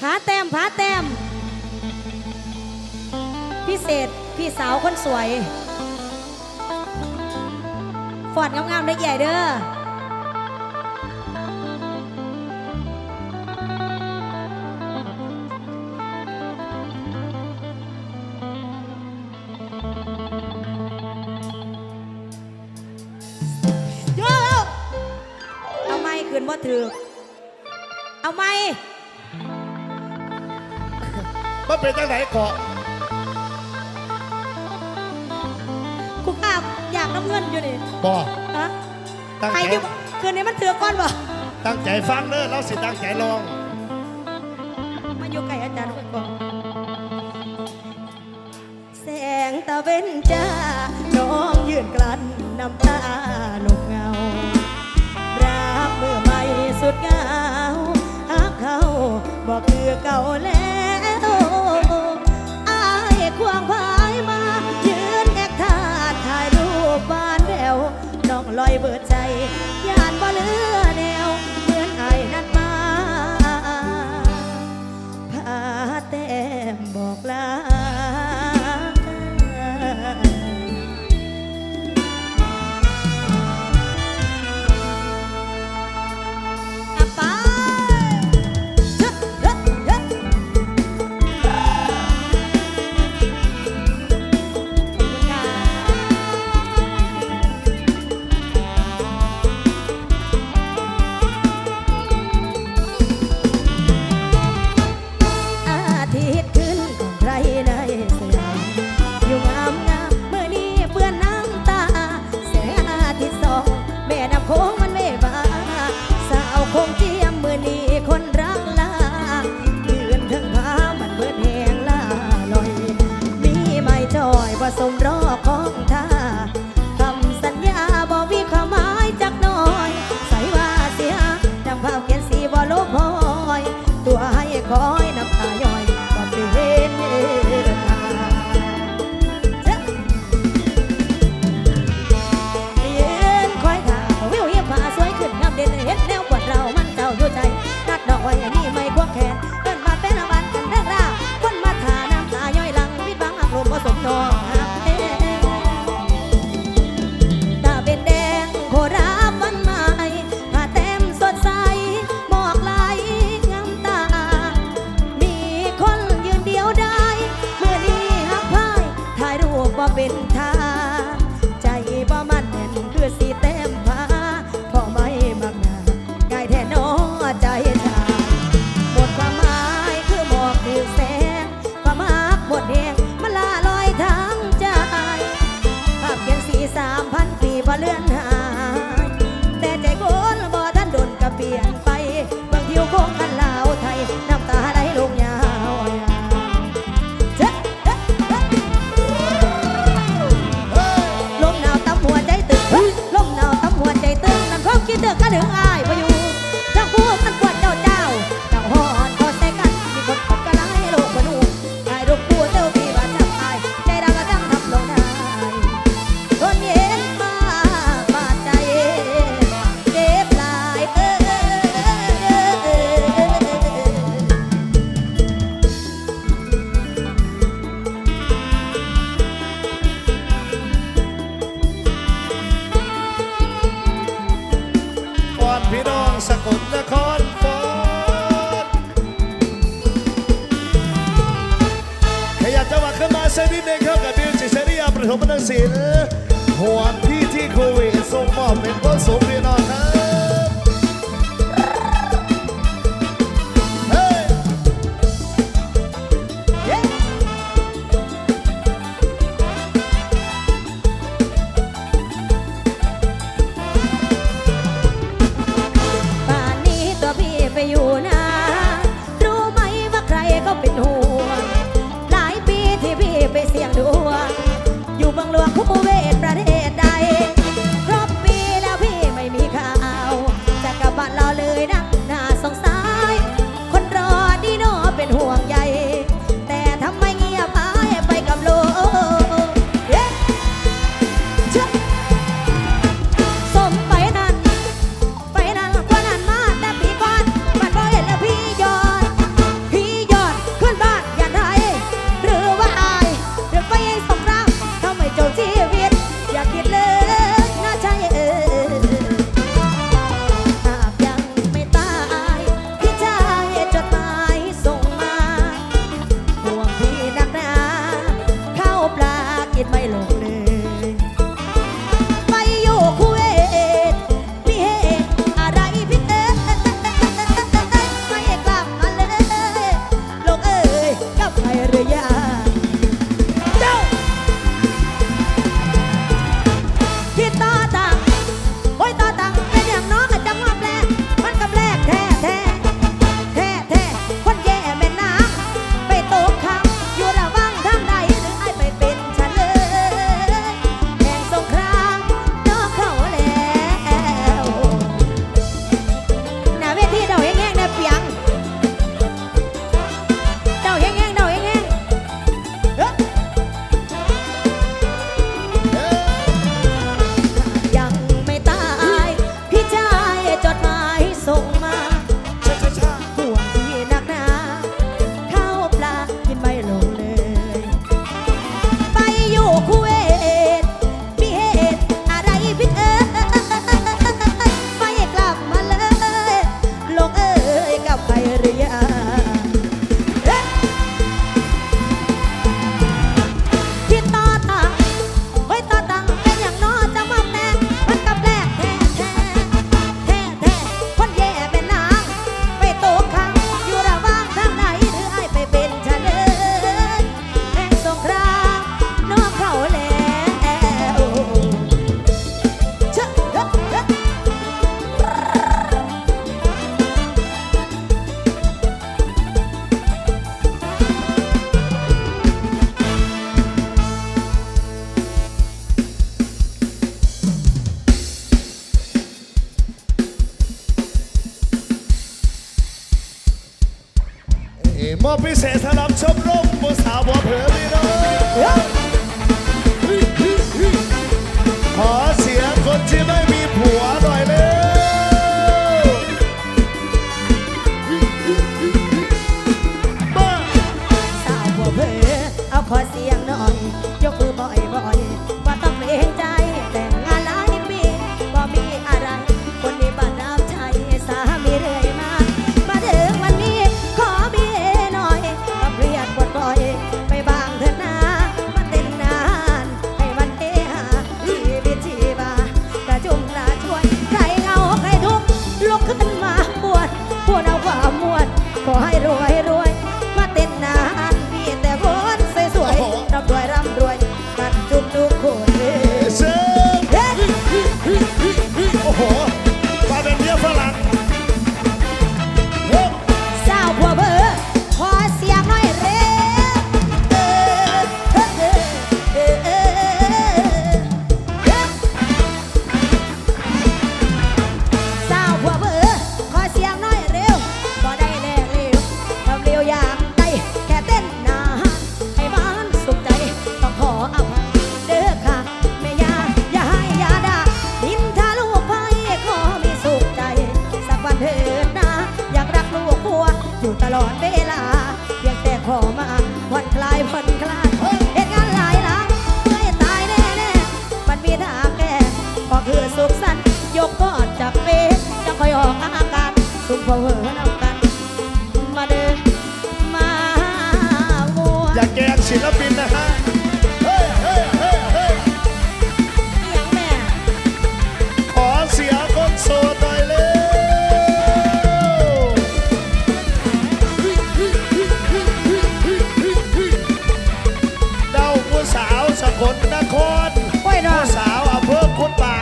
พาแต้มพาแต้ม พิเศษพี่สาวคนสวยฟอดงามๆได้ใหญ่เด้อถือ มันเป็นจังไหนเกาะคุกล้าอยากน้ำเงินอยู่นี่บ่ฮะตั้งใครจคืนนี้มันเถื่อก้อนบ่ตั้งใจฟังเด้อเราสิตั้งใจลอง มาอยู่ไก่อาจารย์ก่อนแสงตะเวนจ้าน้องยืนกลั้นน้ำตาหนกเงา รับเมื่อไม่สุดเงาหากเขาบอกคือเก่าแล้ว สมรอคอ เป็นคนสมเวนา 세 사람처럼 뭐 사와 별이라. ว่าเวอร์กัน มาเดินมามัอย่าแกงศิลปินนะฮะเฮ้ยเฮ้ยเฮ้ยเฮ้ยเสียคนโสดหน่เร็เดาผู้สาวสกลนครผู้สาวอำเภอคุณป่า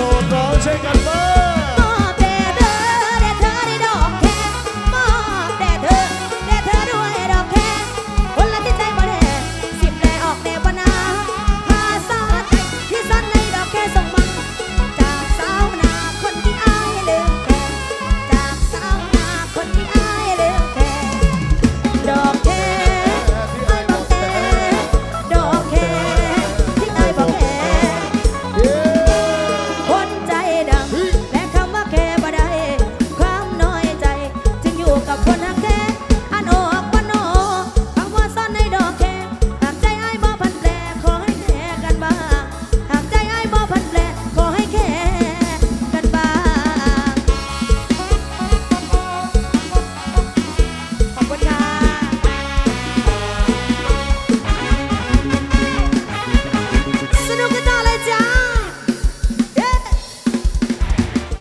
nosotros en el.